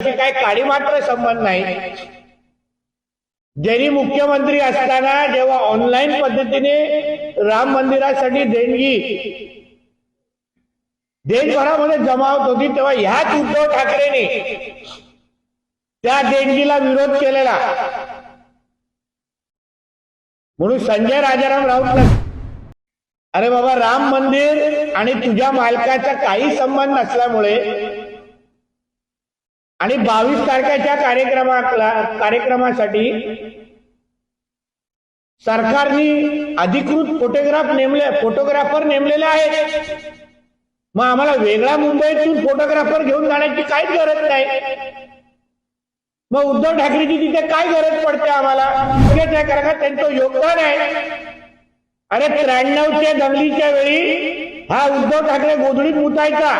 अशी काडी मात्र संबंध नाही. जरी मुख्यमंत्री असताना जेव्हा ऑनलाईन पद्धतीने राम मंदिरासाठी देणगी देशभरामध्ये जमा होत होती तेव्हा ह्याच उद्धव ठाकरेने त्या देणगीला विरोध केलेला. म्हणून संजय राजाराम राऊत अरे बाबा राम मंदिर आणि तुझ्या मालकाचा काही संबंध नसल्यामुळे आणि बावीस तारखेच्या कार्यक्रमा कार्यक्रमासाठी सरकारने अधिकृत फोटोग्राफ नेमले फोटोग्राफर नेमलेले आहेत. मग आम्हाला वेगळ्या मुंबईतून फोटोग्राफर घेऊन जाण्याची काहीच गरज नाही. मग उद्धव ठाकरेची तिथे काय गरज पडते आम्हाला? त्यांचं योगदान आहे. अरे त्र्याण्णवच्या दंगलीच्या वेळी हा उद्धव ठाकरे गोधडीत मुतायचा.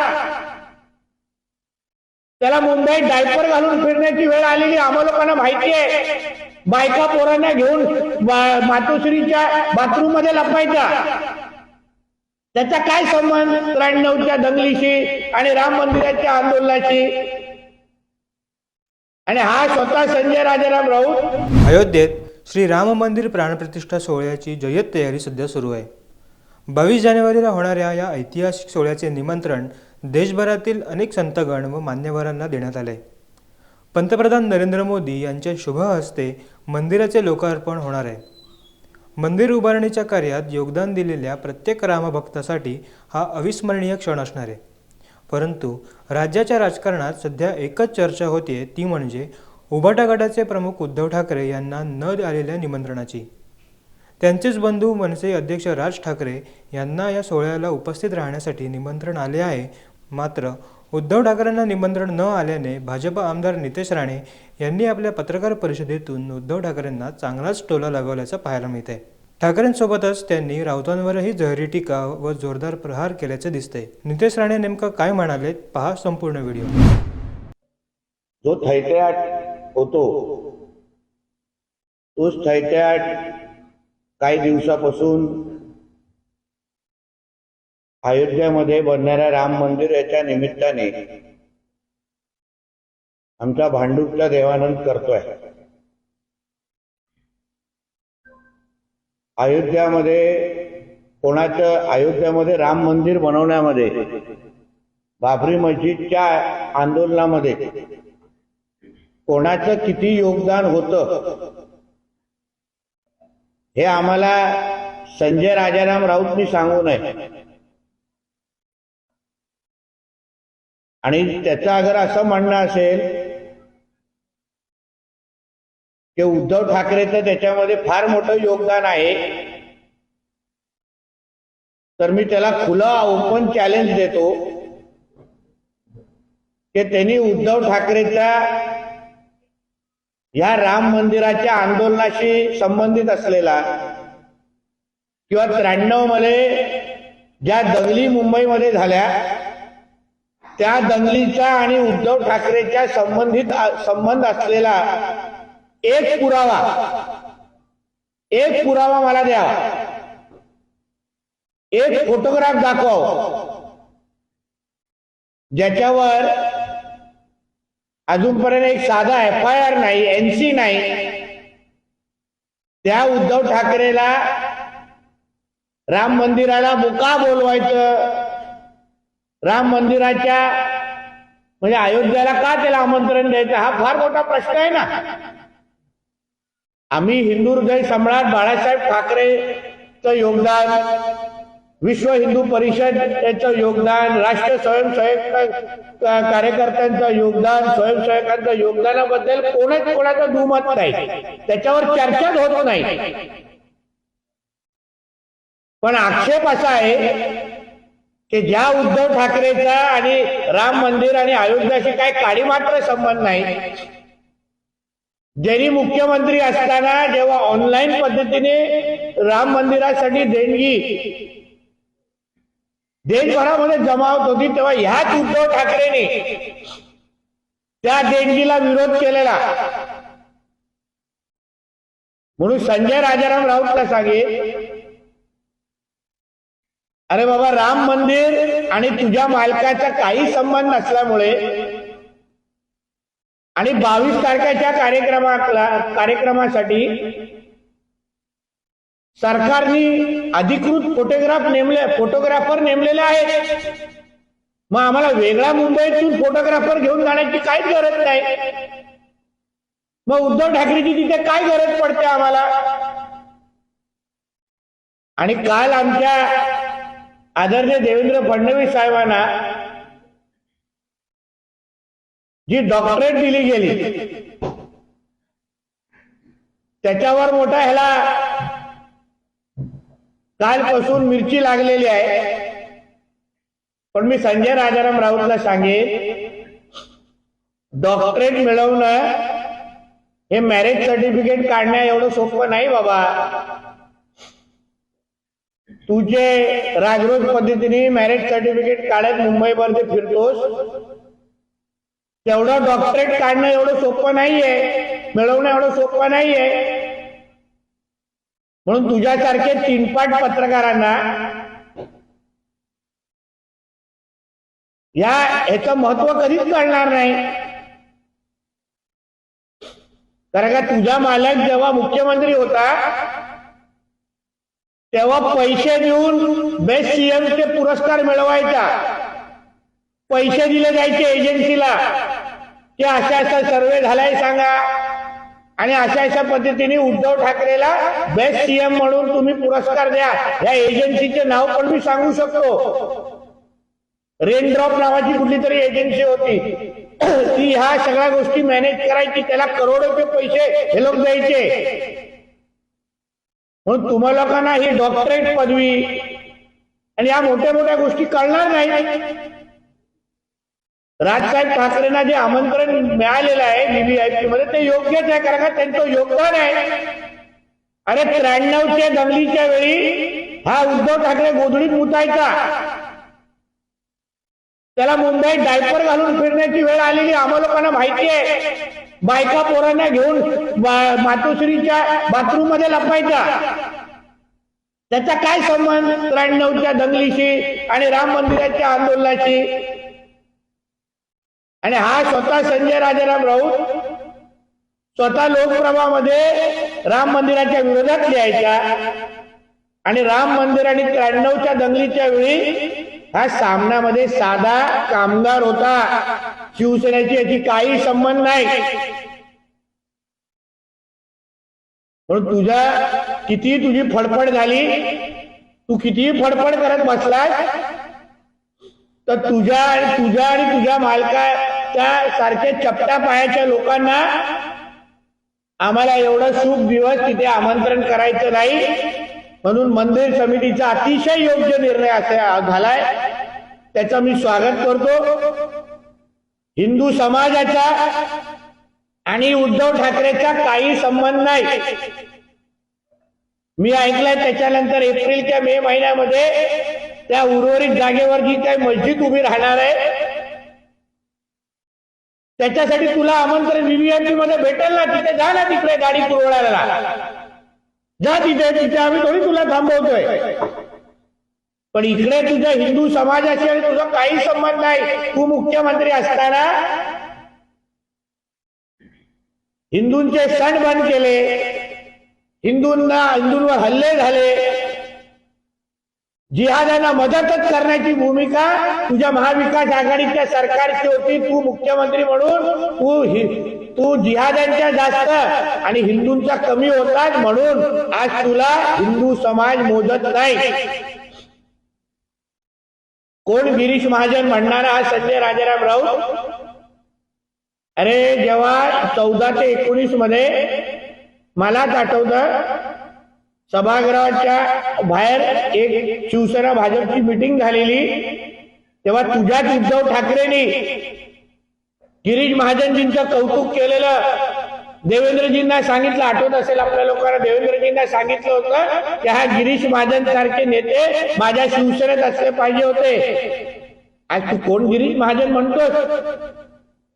त्याला मुंबईत डायपर घालून फिरण्याची वेळ आलेली आम्हा लोकांना माहिती आहे. बायका पोरांना घेऊन मातोश्रीच्या बाथरूममध्ये लपायचा त्याचा काय संबंध? त्र्याण्णवच्या दंगलीशी आणि राम मंदिराच्या आंदोलनाशी. आणि हा स्वतः संजय राजाराम राऊत. अयोध्येत श्री राम मंदिर प्राणप्रतिष्ठा सोहळ्याची जय्यत तयारी सध्या सुरू आहे. बावीस जानेवारीला होणाऱ्या या ऐतिहासिक सोहळ्याचे निमंत्रण देशभरातील अनेक संतगण व मान्यवरांना देण्यात आले. पंतप्रधान नरेंद्र मोदी यांच्या शुभ हस्ते मंदिराचे लोकार्पण होणार आहे. मंदिर उभारणीच्या कार्यात योगदान दिलेल्या प्रत्येक रामभक्तासाठी हा अविस्मरणीय क्षण असणार आहे. परंतु राज्याच्या राजकारणात सध्या एकच चर्चा होतीये ती म्हणजे उभाटा गटाचे प्रमुख उद्धव ठाकरे यांना न आलेल्या निमंत्रणाची. त्यांचेच बंधू मनसे अध्यक्ष राज ठाकरे यांना या सोहळ्याला उपस्थित राहण्यासाठी निमंत्रण आले आहे मात्र उद्धव ठाकरेंना निमंत्रण न आल्याने भाजप आमदार नितेश राणे यांनी आपल्या पत्रकार परिषदेतून उद्धव ठाकरेंना चांगलाच टोला लगावल्याचं पाहायला मिळत आहे ठाकरेंसोबतच त्यांनी राऊतांवरही जहरी टीका व जोरदार प्रहार केल्याचे दिसते नितेश राणे नेमकं काय म्हणाले पहा संपूर्ण व्हिडिओ. जो थैत्याट होतो तोच थैत्याट काही दिवसापासून अयोध्येमध्ये बनणाऱ्या राम मंदिर याच्या निमित्ताने आमचा भांडूपचा देवानंद करतोय. अयोध्यामध्ये कोणाचं अयोध्यामध्ये राम मंदिर बनवण्यामध्ये बाबरी मस्जिदच्या आंदोलनामध्ये कोणाचं किती योगदान होतं हे आम्हाला संजय राजाराम राऊतनी सांगू नये. आणि त्याचं अगर असं म्हणणं असेल की उद्धव ठाकरेचं त्याच्यामध्ये फार मोठं योगदान आहे तर मी त्याला खुलं ओपन चॅलेंज देतो की त्यांनी उद्धव ठाकरेचा या राम मंदिराच्या आंदोलनाशी संबंधित असलेला किंवा त्र्याण्णवमध्ये ज्या दंगली मुंबईमध्ये झाल्या त्या दंगलीचा आणि उद्धव ठाकरेच्या संबंधित संबंध असलेला एक पुरावा एक पुरावा मला द्या. एक फोटोग्राफ दाखव. ज्याच्यावर अजूनपर्यंत एक साधा एफ आय आर नाही एनसी नाही त्या उद्धव ठाकरेला राम मंदिराला मुका बोलवायचं. राम मंदिराच्या म्हणजे अयोध्याला का त्याला आमंत्रण द्यायचं? हा फार मोठा प्रश्न आहे ना. आम्ही हिंदू हृदय सम्राट बाळासाहेब ठाकरेचं योगदान विश्व हिंदू परिषद याचं योगदान राष्ट्रीय स्वयंसेवक कार्यकर्त्यांचं योगदान स्वयंसेवकांचं योगदानाबद्दल कोणाच कोणाचं दुमत नाही. त्याच्यावर चर्चाच होत नाही. पण आक्षेप असा आहे की ज्या उद्धव ठाकरेचा आणि राम मंदिर आणि अयोध्याशी काही काडी मात्र संबंध नाही. जरी मुख्यमंत्री असताना जेव्हा ऑनलाईन पद्धतीने राम मंदिरासाठी देणगी देशभरामध्ये जमा होत होती तेव्हा ह्याच उद्धव ठाकरेने त्या देणगीला विरोध केलेला. म्हणून संजय राजाराम राऊतला सांगेल अरे बाबा राम मंदिर आणि तुझ्या मालकाचा काही संबंध नसल्यामुळे आणि बावीस तारखेच्या कार्यक्रमाला कार्यक्रमासाठी सरकारने अधिकृत फोटोग्राफ नेमले फोटोग्राफर नेमलेले आहेत. मग आम्हाला वेगळा मुंबईतून फोटोग्राफर घेऊन जाण्याची काहीच गरज नाही. मग उद्धव ठाकरेची तिथे काय गरज पडते आम्हाला? आणि काल आमच्या आदरणीय देवेंद्र फडणवीस साहेबांना जी डॉक्टरेट दिली गेली त्याच्यावर मोठा ह्याला कालपासून मिरची लागलेली आहे. पण मी संजय राजाराम राऊतला सांगेन डॉक्टरेट मिळवणं हे मॅरेज सर्टिफिकेट काढण्या एवढं सोपं नाही बाबा. तुझे राजरोज पद्धतीने मॅरेज सर्टिफिकेट काढत मुंबईमध्ये फिरतोस? तेवढं डॉक्टरेट काढणं एवढं सोपं नाहीये. मिळवणं एवढं सोपं नाहीये. म्हणून तुझ्यासारखे तीनपाट पत्रकारांना या ह्याचं महत्त्व कधीच कळणार नाही. कारण का तुझा मालक जेव्हा मुख्यमंत्री होता तेव्हा पैसे देऊन बेस्ट सीएम चे पुरस्कार मिळवायचा. पैसे दिले जायचे एजन्सीला की अशा असा सर्वे झालाय सांगा. आणि अशा अशा पद्धतीने उद्धव ठाकरेला बेस्ट सीएम म्हणून तुम्ही पुरस्कार द्या. या एजन्सीचे नाव पण मी सांगू शकतो. रेनड्रॉप नावाची कुठली तरी एजन्सी होती. ती ह्या सगळ्या गोष्टी मॅनेज करायची. त्याला करोडोचे पैसे हे लोक द्यायचे. म्हणून तुम्हा लोकांना ही डॉक्टरेट पदवी. आणि या मोठ्या मोठ्या गोष्टी कळणार नाही. राजसाहेब ठाकरेंना जे आमंत्रण मिळालेलं आहे बीबीआयपी मध्ये ते योग्यच आहे कारण का त्यांचं योगदान आहे. अरे त्र्याण्णवच्या दंगलीच्या वेळी हा उद्धव ठाकरे गोधडीत मुतायचा. त्याला मुंबईत डायपर घालून फिरण्याची वेळ आलेली आम्हा लोकांना माहिती आहे. बायका पोरांना घेऊन मातोश्रीच्या बाथरूममध्ये लपायचा त्याचा काय संबंध? त्र्याण्णवच्या दंगलीशी आणि राम मंदिराच्या आंदोलनाशी. आणि हा स्वतः संजय राजाराम राऊत स्वतः लोकप्रभामध्ये राम मंदिराच्या विरोधात लिहायच्या आणि राम मंदिर आणि त्र्याण्णवच्या दंगलीच्या वेळी हा सामनामध्ये साधा कामगार होता. शिवसेनेची याची काही संबंध नाही. म्हणून तुझ्या किती तुझी फडफड झाली? तू कितीही फडफड करत बसलास? तर तुझ्या आणि तुझ्या आणि तुझ्या मालकाच्या सारख्या चपटा पायाच्या लोकांना आम्हाला एवढं शुभ दिवस तिथे आमंत्रण करायचं नाही. म्हणून मंदिर समितीचा अतिशय योग्य निर्णय असा झालाय. त्याचं मी स्वागत करतो. हिंदू समाजाचा आणि उद्धव ठाकरेचा काही संबंध नाही. मी ऐकलंय त्याच्यानंतर एप्रिलच्या मे महिन्यामध्ये त्या उर्वरित जागेवर जी काही मस्जिद उभी राहणार आहे. त्याच्यासाठी तुला आमंत्रण व्हीव्हीआयपी मध्ये भेटेल ना? तिथे जा ना तिकडे गाडी पुरवण्याला जा तिथे तिथे आम्ही थोडी तुला थांबवतोय. पण इकडे तुझ्या हिंदू समाजाशी आणि तुझा काही संबंध नाही. तू मुख्यमंत्री असताना हिंदूंचे सण बंद केले. हिंदूंना हिंदूंवर हल्ले झाले. जिहादांना मदतच करण्याची भूमिका तुझ्या महाविकास आघाडीच्या सरकारची होती. तू मुख्यमंत्री म्हणून तू तू जिहादांच्या जास्त आणि हिंदूंचा कमी होतात म्हणून आज तुला हिंदू समाज मोजत नाही. कोण गिरीश महाजन म्हणणारा हा संजय राजाराम राऊत? अरे जेव्हा चौदा ते एकोणीसमध्ये मलाच आठवतं सभागृहाच्या बाहेर एक शिवसेना भाजपची मिटिंग झालेली. तेव्हा तुझ्याच उद्धव ठाकरेंनी गिरीश महाजनजींचं कौतुक केलेलं. देवेंद्रजींना सांगितलं आठवत असेल आपल्या लोकांना देवेंद्रजींना सांगितलं होतं की हा गिरीश महाजन सारखे नेते माझ्या शिवसेनेत असले पाहिजे होते. आज तू कोण गिरीश महाजन म्हणतोस?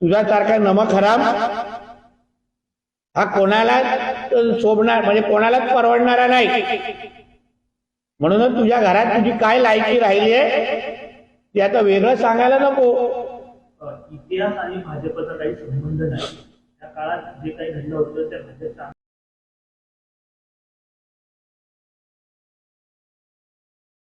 तुझ्यासारखा नमक हराम. हा कोणाला शोभणार म्हणजे कोणालाच परवडणारा नाही. म्हणूनच तुझ्या घरात तुझी काय लायकी राहिली आहे ते आता वेगळं सांगायला नको. इतिहास आणि भाजपचा काही संबंध नाही. त्या काळात जे काही घडलं होतं त्या भाजपचा